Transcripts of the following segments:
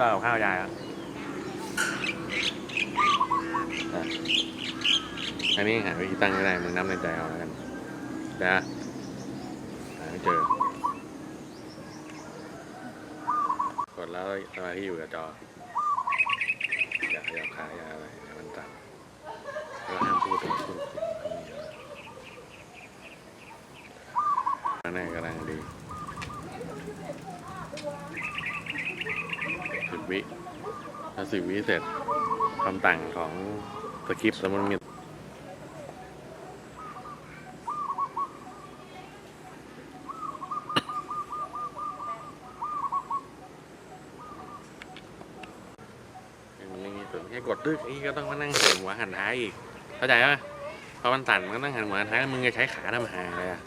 เรากับข้าวยายอะอันนี้หาวิธีตั้งไม่ได้มึงนับในใจเอาแล้วกันนะหาไม่เจอ กดแล้วสมาธิอยู่กับจอ อย่าขยับขาอย่าอะไรมันต่ำเราห้ามพูดถึงพูดอันนี้กำลังดีสิบ วิถ้าสิบวิเสร็จคำต่างของสคริปต์แล้วมันมีมันไม่มีส่วนแค่กดตึกอีกก็ต้องมานั่งหันหัวหันท้ายอีก เข้าใจปะพอมันสั่นมันก็ต้องหันหัวหันท้ายมึงจะใช้ขาทำหาเลยอะ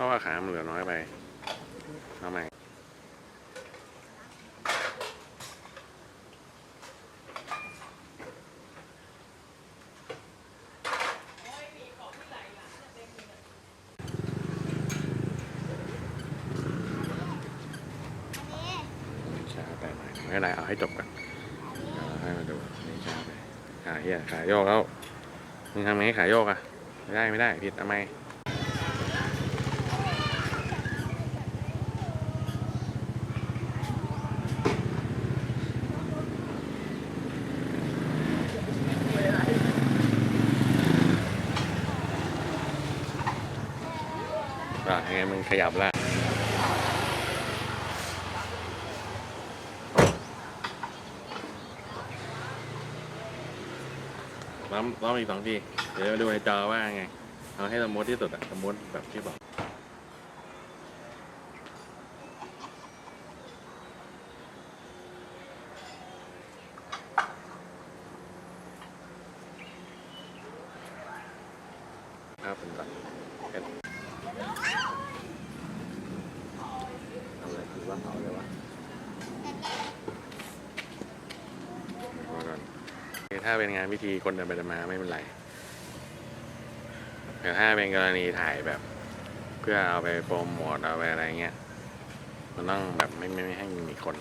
ราะว่าขามันเหลือน้อยไปเอาใหม่ช้าไปหน่ไม่เป็นไรเอาให้จบก่อนให้มาดูนี่ช้าไปขาเฮียขาโยกแล้วมึงทำไงให้ขาโยกอะไม่ได้ไม่ได้ผิดทำไม อะยังไงมึงขยับละล้อมล้อมอีกสองที เดี๋ยวมาดูในจอว่าไง เอาให้สมมติที่สุดอะสมมติแบบที่บอก ครับผมก่อน เอ็ดเอาเลยคือว่าเอาเลยวะเอาก่อนถ้าเป็นงานพิธีคนเดินไปเดินมาไม่เป็นไรแต่ถ้าเป็นกรณีถ่ายแบบ เพื่อเอาไปโปรโมทเอาไปอะไรเงี้ย มันต้องแบบไม่ไม่ไม่ให้มีคน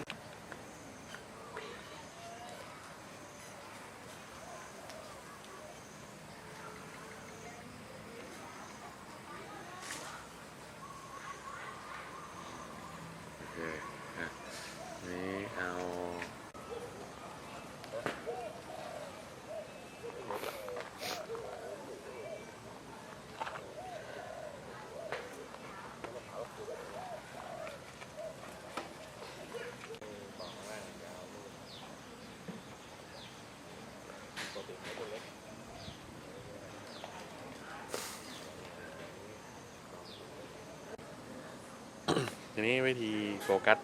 ทีนี้วิธีโฟกัส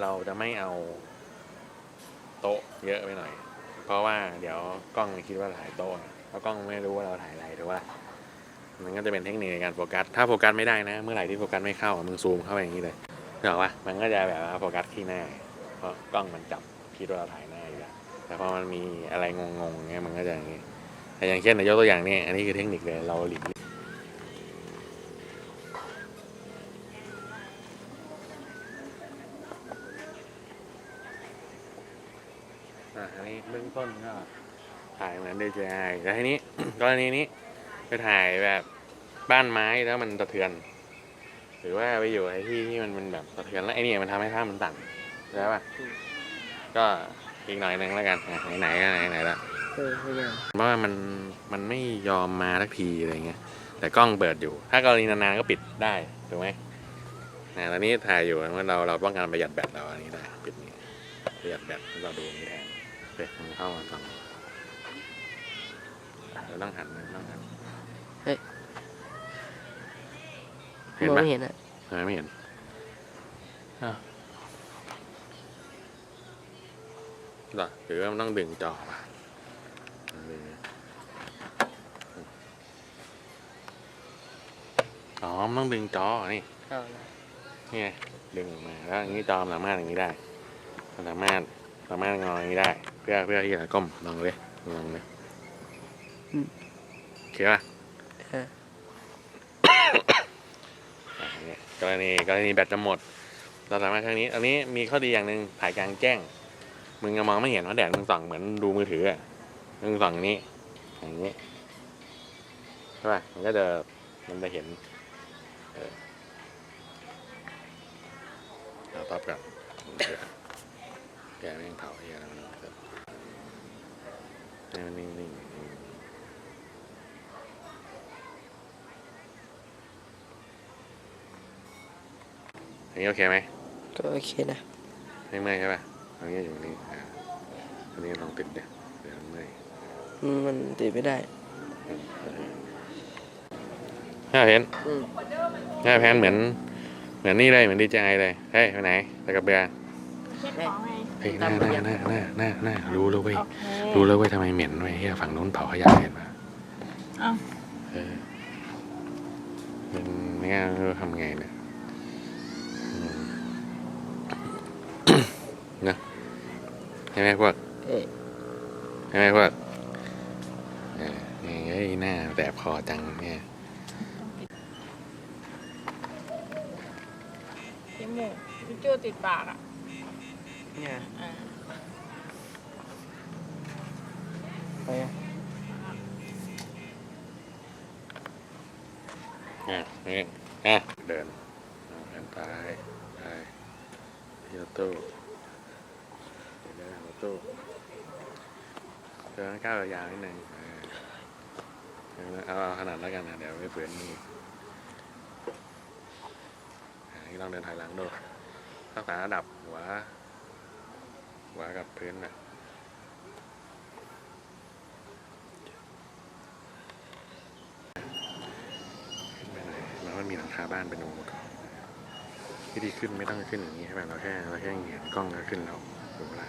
เราจะไม่เอาโต๊ะเยอะไปหน่อย เพราะว่าเดี๋ยวกล้องมันคิดว่าถ่ายโต๊ะไงเพราะกล้องไม่รู้ว่าเราถ่ายอะไรถูกป่ะมันก็จะเป็นเทคนิคในการโฟกัส ถ้าโฟกัสไม่ได้นะ เมื่อไหร่ที่โฟกัสไม่เข้ามึงซูมเข้าไปอย่างนี้เลยเห็นปะมันก็จะแบบว่าโฟกัสที่หน้า เพราะกล้องมันจับคิดว่าเราถ่ายหน้าอยู่แล้วแต่พอมันมีอะไรงงๆเงี้ยมันก็จะอย่างนี้แต่อย่างเช่นในยกตัวอย่างนี้อันนี้คือเทคนิคเลยเราหลีกเลี่ยง อะอันนี้เบื้องต้นก็ถ่ายเหมือน DJI แต่ทีนี้ กรณีนี้ไปถ่ายแบบบ้านไม้แล้วมันสะเทือน หรือว่าไปอยู่ในที่ที่มันมันแบบสะเทือนแล้วไอ้นี่มันทำให้ภาพมันสั่นใช่ป่ะก็อีกหน่อยหนึงแล้วกันอะไหนๆก็ไหนๆแล้ว เออไม่ได้เพราะว่ามันมันไม่ยอมมาทักทีอะไรเงี้ย แต่กล้องเปิดอยู่ ถ้ากรณีนานๆก็ปิดได้ถูกไหมนะตอนนี้ถ่ายอยู่ว่าเราเราต้องการประหยัดแบตเราอันนี้ได้ปิดนี้ประหยัดแบตเราดูอย่างนี้แทน เปิดมันเข้ามาฟังเราต้องหันนะต้องหันเห็นมองปะไม่เห็นอะทำไมไม่เห็นอ้าวเหรอหรือว่ามันต้องดึงจอป่ะดึงอ๋อมันต้องดึงจอ นี่เอาละนี่ไงดึงออกมา แล้วอย่างนี้จอมนสามารถอย่างนี้ได้มันสามารถสามารถงออย่างนี้ได้ เพื่อเพื่อที่จะก้มลองเลยลองเลยอืมโอเคป่ะอะอะเนี่ยกรณีกรณีแบตจะหมด เราสามารถทางนี้ อันนี้มีข้อดีอย่างหนึ่งถ่ายกลางแจ้ง มึงจะมองไม่เห็นว่าแดดมึงส่องเหมือนดูมือถืออะมึงส่องอย่างนี้ อย่างนี้ใช่ป่ะมันก็จะมันจะเห็น เออเอาตอบกับ แกแม่งเผาไอ้เหี้ยแล้วมันให้มันนิ่งๆอันนี้โอเคไหมก็โอเคนะไม่เมื่อยใช่ป่ะตรงนี้อยู่นี่อ่าตรงนี้ลองติดเดี๋ยวเดี๋ยวมันเมื่อยอืมมันติดไม่ได้ห้าเพนอืมห้าเพนเหมือน เหมือนนี่เลยเหมือนดีเจไอเลย เฮ้ยไปไหนไปกับเบียร์ เช็ดของไง เฮ้ยหน้าหน้าหน้าหน้าหน้าหน้ารู้แล้วเว้ยโอเครู้แล้วเว้ยทำไมเหม็นเว้ยเฮียฝั่งนู้นเผาขยะเห็นปะเอ้าเออมันไม่งั้นไม่รู้ทำไงเนี่ยอืมนะใช่ไหมพวกเอ๊ะใช่ไหมพวกเออนี่เฮ้ยหน้าแสบคอจังเนี่ยจมูกพี่จูติดปากอะ เนี่ยอ่าไปอะอะนี่อะเดินเอาเดินไปไปที่รถตู้เดินรถตู้เดินก้าวยาวนิดนึงเออเอาเอาขนาดแล้วกันนะเดี๋ยวไม่เปื่อนนี่อะนี่ลองเดินถอยหลังดูรักษาระดับหัว หัวกับพื้นนะขึ้นไปหน่อยแล้วมันมีหลังคาบ้านเป็นองค์ประกอบวิธีขึ้นไม่ต้องขึ้นอย่างนี้ใช่ไหมเราแค่เราแค่เหยียดกล้องแล้วขึ้นแล้วถูกเวลา